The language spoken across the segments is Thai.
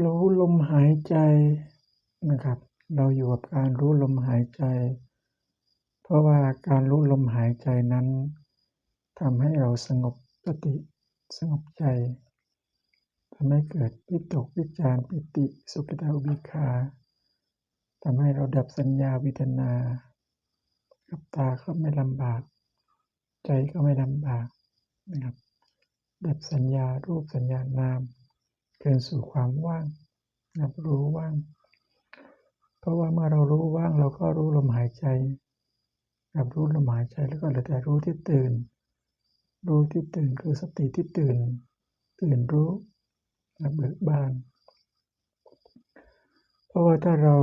รู้ลมหายใจนะครับ เราอยู่กับการรู้ลมหายใจ เพราะว่าการรู้ลมหายใจนั้นทำให้เราสงบสติสงบใจทำให้เกิดวิตกวิจารปิติสุขตาอุบกขาทำให้เราดับสัญญาเวทนากับตาก็ไม่ลำบาก ใจก็ไม่ลำบากนะครับดับสัญญารูปสัญญานาม เดินสู่ความว่างรับรู้ว่าง เพราะว่าเมื่อเรารู้ว่างเราก็รู้ลมหายใจ รับรู้ลมหายใจแล้วก็เหลือแต่รู้ที่ตื่น รู้ที่ตื่นคือสติที่ตื่น ตื่นรู้เบิกบาน เพราะว่าถ้าเรา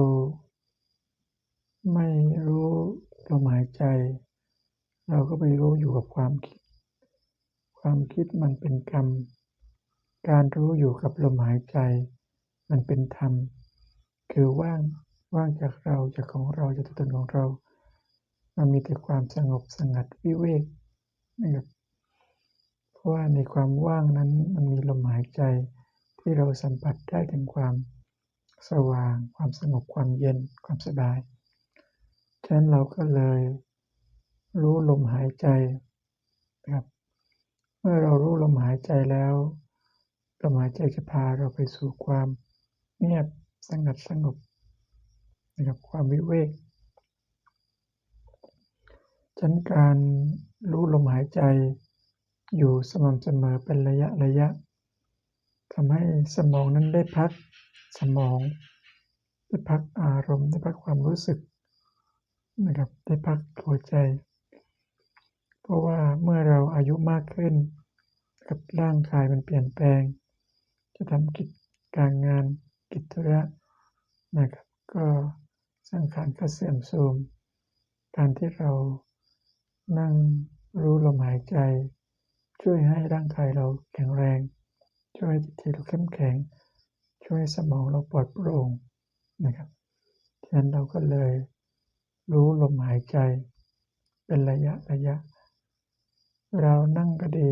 ไม่รู้ลมหายใจ เราก็ไปรู้อยู่กับความคิด ความคิดมันเป็นกรรม การรู้อยู่กับลมหายใจ มันเป็นธรรม คือว่างว่างจากเราจากของเราจากตัวตนของเรา มันมีแต่ความสงบสงัดวิเวกนะครับเพราะว่าในความว่างนั้นมันมีลมหายใจที่เราสัมผัสได้ถึงความสว่าง ความสงบความเย็นความสบายฉะนั้นเราก็เลย รู้ลมหายใจนะครับเมื่อเรารู้ลมหายใจแล้ว ลมหายใจจะพาเราไปสู่ความเงียบสงัดสงบนะครับความวิเวกฉันการรู้ลมหายใจอยู่สม่ำเสมอเป็นระยะระยะทำให้สมองนั้นได้พักสมอง ได้พักอารมณ์ ได้พักความรู้สึกนะครับได้พักหัวใจ เพราะว่าเมื่อเราอายุมากขึ้นกับร่างกายมันเปลี่ยนแปลง จะทำกิจการงานกิจธุระนะครับ ก็สังขารก็เสื่อมโทรมการที่เรานั่งรู้ลมหายใจ ช่วยให้ร่างกายเราแข็งแรง ช่วยให้จิตใจเราเข้มแข็ง ช่วยสมองเราปลอดโปร่งนะครับฉะนั้นเราก็เลยรู้ลมหายใจ เป็นระยะระยะ เรานั่งก็ดี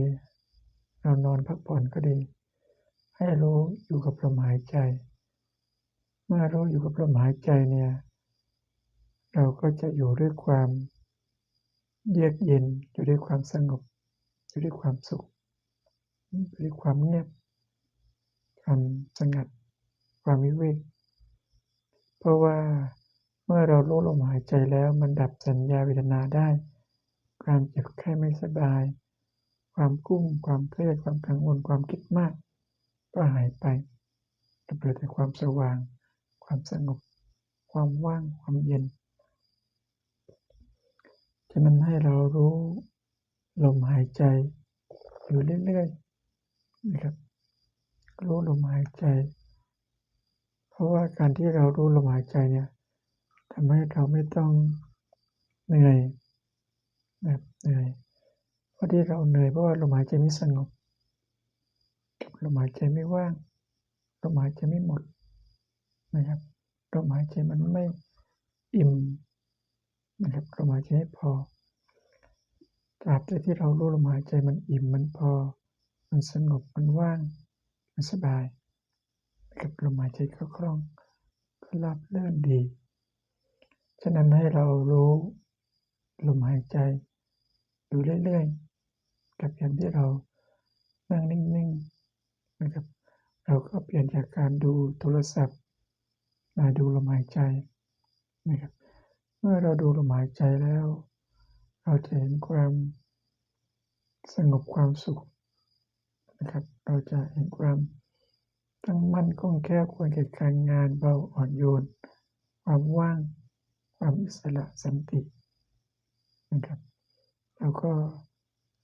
เรานอนพักผ่อนก็ดี ให้รู้อยู่กับลมหายใจ เมื่อรู้อยู่กับลมหายใจเนี่ย เราก็จะอยู่ด้วยความเยือกเย็น อยู่ด้วยความสงบ อยู่ด้วยความสุข อยู่ด้วยความเงียบ ความสงัด ความวิเวก เพราะว่าเมื่อเรารู้ลมหายใจแล้วมันดับสัญญาเวทนาได้ ความเจ็บไข้ไม่สบาย ความกุ้ม ความเครียด ความกังวล ความคิดมาก ก็หายไปเหลือแต่ความสว่าง ความสงบ ความว่าง ความเย็นฉะนั้นให้เรารู้ลมหายใจ อยู่เรื่อยๆนะครับ รู้ลมหายใจ เพราะว่าการที่เรารู้ลมหายใจเนี่ยทำให้เราไม่ต้องเหนื่อยแบบเหนื่อยเพราะที่เราเหนื่อยเพราะว่าลมหายใจไม่สงบ ลมหายใจไม่ว่างลมหายใจไม่หมดนะครับลมหายใจมันไม่อิ่มนะครับลมหายใจไม่พอตราบใดที่เรารู้ลมหายใจมันอิ่มมันพอ มันสงบมันว่าง มันสบายนะครับลมหายใจก็คล่องก็ราบเลื่อนดี ฉะนั้นให้เรารู้ลมหายใจอยู่เรื่อยๆ กับอย่างที่เรานั่งนิ่งๆ นะครับ เราก็เปลี่ยนจากการดูโทรศัพท์ มาดูลมหายใจนะครับ เมื่อเราดูลมหายใจแล้ว เราจะเห็นความสงบความสุขนะครับ เราจะเห็นความตั้งมั่นคงแค่ควรแก่การงานเบาอ่อนโยน ความว่าง ความอิสระสันตินะครับเราก็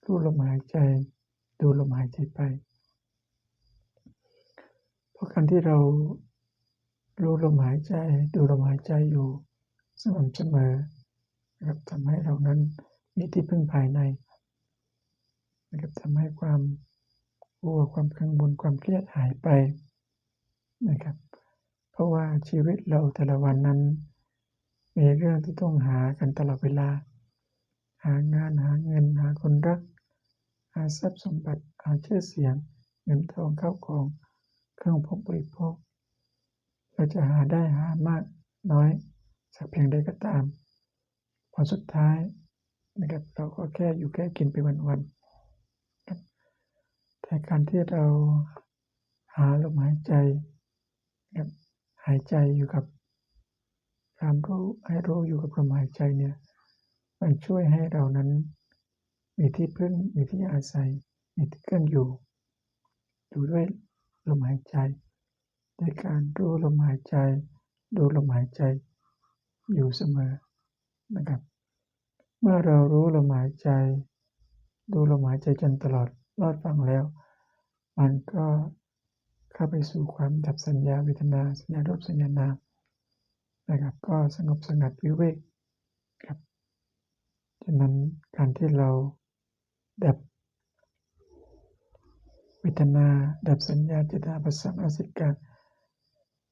รู้ลมหายใจ ดูลมหายใจไป ราะการที่เรารู้ลมหายใจ ดูลมหายใจอยู่สม่ำเสมอนะครับทำให้เรานั้นมีที่พึ่งภายในนะครับทำให้ความกลัวความกังวลความเครียดหายไปนะครับ เพราะว่าชีวิตเราแต่ละวันนั้น มีเรื่องที่ต้องหากันตลอดเวลา หางานหาเงินหาคนรัก หาทรัพย์สมบัติหาชื่อเสียงเงินทองเข้าของ เครื่องพกบริโภค เราจะหาได้หามากน้อย สักเพียงใดก็ตามผลสุดท้ายนะครับเราก็แค่อยู่แค่กินไปวันๆครับแต่การที่เราหาลมหายใจนะครับหายใจอยู่กับความรู้ให้รู้อยู่กับลมหายใจเนี่ยมันช่วยให้เรานั้นมีที่พึ่งมีที่อาศัยมีที่เครื่องอยู่อยู่ด้วย ลมหายใจด้วยการรู้ลมหายใจ ดูลมหายใจ อยู่เสมอนะครับ เมื่อเรารู้ลมหายใจ ดูลมหายใจจนตลอดรอดฟังแล้ว มันก็เข้าไปสู่ความดับสัญญาเวทนาสัญญารูปสัญญานามนะครับ ก็สงบสงัดวิเวกครับฉะนั้นการที่เราดับ เวทนา ดับสัญญาเจตนาประสานสิการ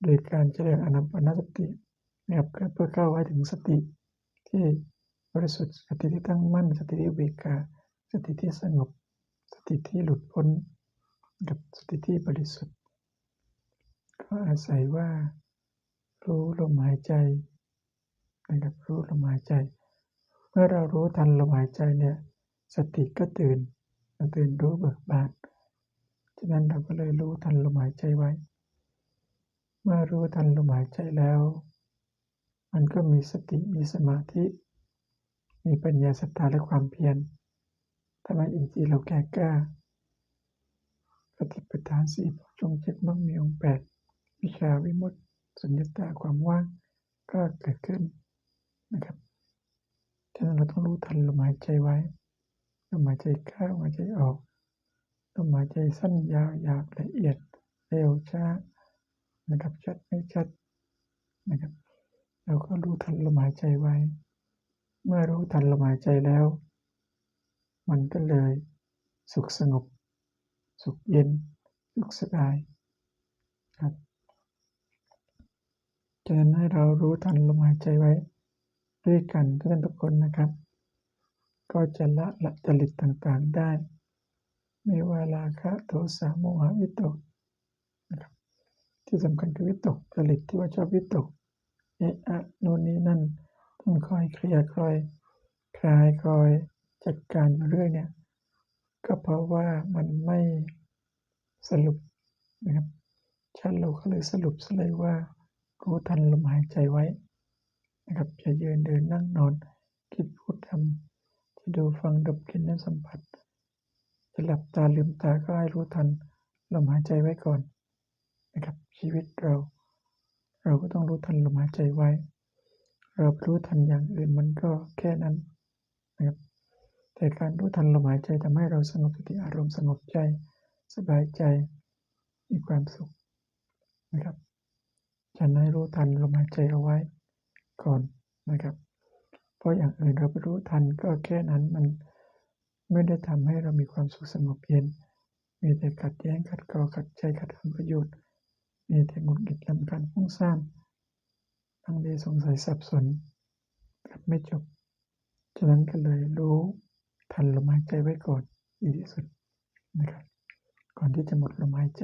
โดยการเจริญอนาปานสตินะครับเพื่อเข้าไว้ถึงสติที่บริสุทธิ์สติที่ตั้งมั่น สติที่เบกาสติที่สงบ สติที่หลุดพ้น กับสติที่บริสุทธิ์ ก็อาศัยว่า รู้ลมหายใจนะครับรู้ลมหายใจ เมื่อเรารู้ทันลมหายใจเนี่ย สติก็ตื่นตื่นรู้เบิกบาน ฉะนั้นเราก็เลยรู้ทันลมหายใจไว้ เมื่อรู้ทันลมหายใจแล้ว มันก็มีสติมีสมาธิ มีปัญญาศรัทธาและความเพียรทำให้อินทรีย์เราแก่กล้าปฏิปทานสี่จงเจ็ดมั่งมีองค์แปดวิชาวิมุตติสุญญตาความว่างก็เกิดขึ้นนะครับฉะนั้นเราต้องรู้ทันลมหายใจไว้ลมหายใจเข้าลมหายใจออก ลมหายใจสั้นยาวหยาบละเอียดเร็วช้านะครับชัดไม่ชัดนะครับเราก็รู้ทันลมหายใจไว้ เมื่อรู้ทันลมหายใจแล้ว มันก็เลยสุขสงบ สุขเย็น สุขสบายครับฉะนั้นให้เรารู้ทันลมหายใจไว้ ด้วยกันทุกท่านทุกคนนะครับ ก็จะละละจริตต่างๆได้ ไม่ว่าราคะโทสะโมหะวิตกนะครับที่สำคัญคือวิตกจริตที่ว่าชอบวิตกเอะอะโน่นนี้นั่นต้องคอยเคลียร์คอยคลายคอยจัดการอยู่เรื่อยเนี่ยก็เพราะว่ามันไม่สรุปนะครับฉันเราก็เลยสรุปเลยว่ารู้ทันลมหายใจไว้นะครับจะยืนเดินนั่งนอน คิดพูดทำจะดูฟังดมกลิ่นและสัมผัส จะหลับตาลืมตาก็ให้รู้ทันลมหายใจไว้ก่อนนะครับ ชีวิตเรา เราก็ต้องรู้ทันลมหายใจไว้ เรารู้ทันอย่างอื่นมันก็แค่นั้นนะครับแต่การรู้ทันลมหายใจทำให้เราสงบสติอารมณ์สงบใจ สบายใจมีความสุขนะครับฉันให้รู้ทันลมหายใจเอาไว้ก่อนนะครับ เพราะอย่างอื่นเราไปรู้ทันก็แค่นั้นมัน ไม่ได้ทำให้เรามีความสุขสงบเย็น มีแต่ขัดแย้งขัดเกลาขัดใจขัดผลประโยชน์ มีแต่หงุดหงิดลำคาญฟุ้งซ่านลังเลสงสัยสับสนกับไม่จบ ฉะนั้นก็เลยรู้ทันลมหายใจไว้ก่อนดีที่สุดนะครับ ก่อนที่จะหมดลมหายใจ